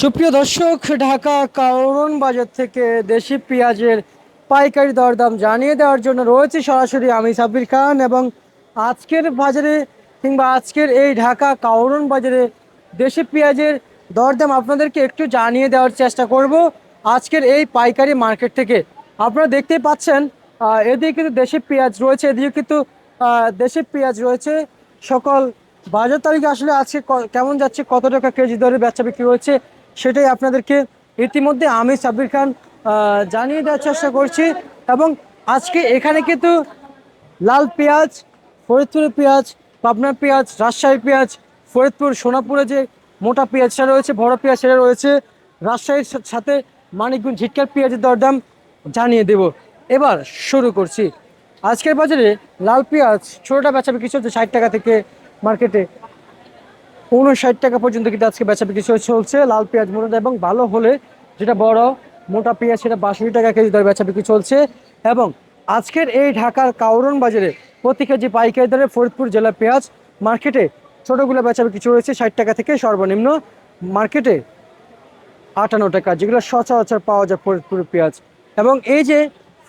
সুপ্রিয় দর্শক, ঢাকা কাউরন বাজার থেকে দেশি পেঁয়াজের পাইকারি দরদাম জানিয়ে দেওয়ার জন্য রয়েছে সরাসরি আমি সাব্বির খান এবং আজকের বাজারে কিংবা আজকের এই ঢাকা কাউরন বাজারে দেশি পেঁয়াজের দরদাম আপনাদেরকে একটু জানিয়ে দেওয়ার চেষ্টা করব আজকের এই পাইকারি মার্কেট থেকে। আপনারা দেখতেই পাচ্ছেন এদিকে কিন্তু দেশি পেঁয়াজ রয়েছে, এদিকে কিন্তু দেশি পেঁয়াজ রয়েছে। সকল বাজার তালিকা আসলে আজকে কেমন যাচ্ছে, কত টাকা কেজি দরে বেচা বিক্রি হচ্ছে সেটাই আপনাদেরকে ইতিমধ্যে আমি সাব্বির খান জানিয়ে দেওয়ার চেষ্টা করছি। এবং আজকে এখানে কিন্তু লাল পেঁয়াজ, ফরিদপুরের পেঁয়াজ, পাবনার পেঁয়াজ রাজশাহী পেঁয়াজ, ফরিদপুর, সোনাপুরে যে মোটা পেঁয়াজটা রয়েছে, বড় পেঁয়াজ সেটা রয়েছে, রাজশাহীর সাথে মানিকগঞ্জ ঝিটকার পেঁয়াজের দরদাম জানিয়ে দেব। এবার শুরু করছি। আজকের বাজারে লাল পেঁয়াজ, ছোটোটা বেচা বিক্রি চলছে ষাট টাকা থেকে মার্কেটে। উনষাট টাকা পর্যন্ত কিন্তু আজকে বেচা বিক্রি চলছে। লাল পেঁয়াজ মোটা এবং ভালো হলে যেটা বড়, মোটা পেঁয়াজ সেটা বাষট্টি টাকা কেজি দরে বেচা বিক্রি চলছে। এবং আজকের এই ঢাকার কাউরন বাজারে প্রতি কেজি পাইকারি দরে ফরিদপুর জেলার পেঁয়াজ মার্কেটে ছোটোগুলো বেচা বিক্রি চলেছে ষাট টাকা থেকে সর্বনিম্ন। মার্কেটে আটান্ন টাকা, যেগুলো সচরাচর পাওয়া যায় ফরিদপুরের পেঁয়াজ। এবং এই যে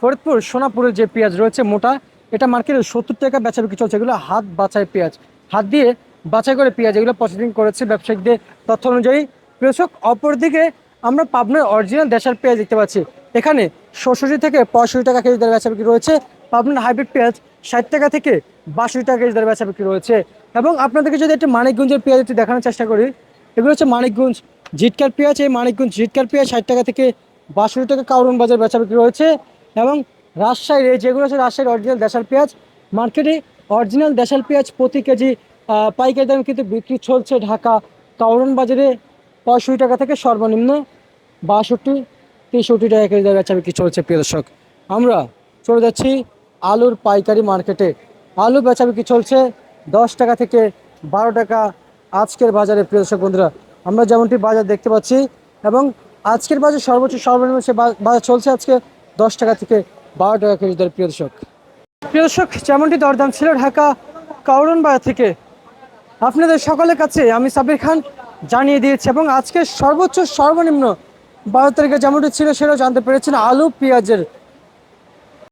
ফরিদপুর সোনাপুরের যে পেঁয়াজ রয়েছে মোটা, এটা মার্কেটে সত্তর টাকা বেচা বিক্রি চলছে। এগুলো হাত বাছাই পেঁয়াজ। হাত দিয়ে বাছাই করে পেঁয়াজ, এগুলো প্রসেসিং করেছে ব্যবসায়িকদের তথ্য অনুযায়ী। কৃষক অপরদিকে আমরা পাবনার অরিজিনাল দেশের পেঁয়াজ দেখতে পাচ্ছি। এখানে ষষ্ঠী থেকে পঁয়ষট্টি টাকা কেজি দরে বেচা বিক্রি রয়েছে। পাবনার হাইব্রিড পেঁয়াজ ষাট টাকা থেকে বাষট্টি টাকা কেজি দরে বেচা বিক্রি রয়েছে। এবং আপনাদেরকে যদি একটু মানিকগঞ্জের পেঁয়াজ একটু দেখানোর চেষ্টা করি, এগুলো হচ্ছে মানিকগঞ্জ জিটকার পেঁয়াজ। এই মানিকগঞ্জ জিটকার পেঁয়াজ ষাট টাকা থেকে বাষট্টি টাকা কাউরন বাজার বেচা বিক্রি রয়েছে। এবং রাজশাহীর যেগুলো আছে রাজশাহীর অরিজিনাল দেশাল পেঁয়াজ মার্কেটে অরিজিনাল দেশাল পেঁয়াজ প্রতি কেজি পাইকারি দামে কিন্তু বিক্রি চলছে ঢাকা কাউরন বাজারে পঁয়ষট্টি টাকা থেকে সর্বনিম্ন বাষট্টি, তেষট্টি টাকা কেজি বেচা বিক্রি চলছে প্রিয় দর্শক। আমরা চলে যাচ্ছি আলুর পাইকারি মার্কেটে। আলু বেচা বিক্রি চলছে দশ টাকা থেকে বারো টাকা আজকের বাজারে প্রিয় দর্শক বন্ধুরা। আমরা যেমনটি বাজার দেখতে পাচ্ছি এবং আজকের বাজার সর্বোচ্চ সর্বনিম্ন সে বাজার চলছে আজকে দশ টাকা থেকে বারো টাকা কেজি দরে প্রিয় দর্শক। প্রিয় দর্শক, যেমনটি দরদাম ছিল ঢাকা কাউরন বাজার থেকে আপনাদের সকলের কাছে আমি সাবির খান জানিয়ে দিয়েছি এবং আজকে সর্বোচ্চ সর্বনিম্ন বারো তারিখে যেমনটি ছিল সেটাও জানতে পেরেছেন আলু পেঁয়াজের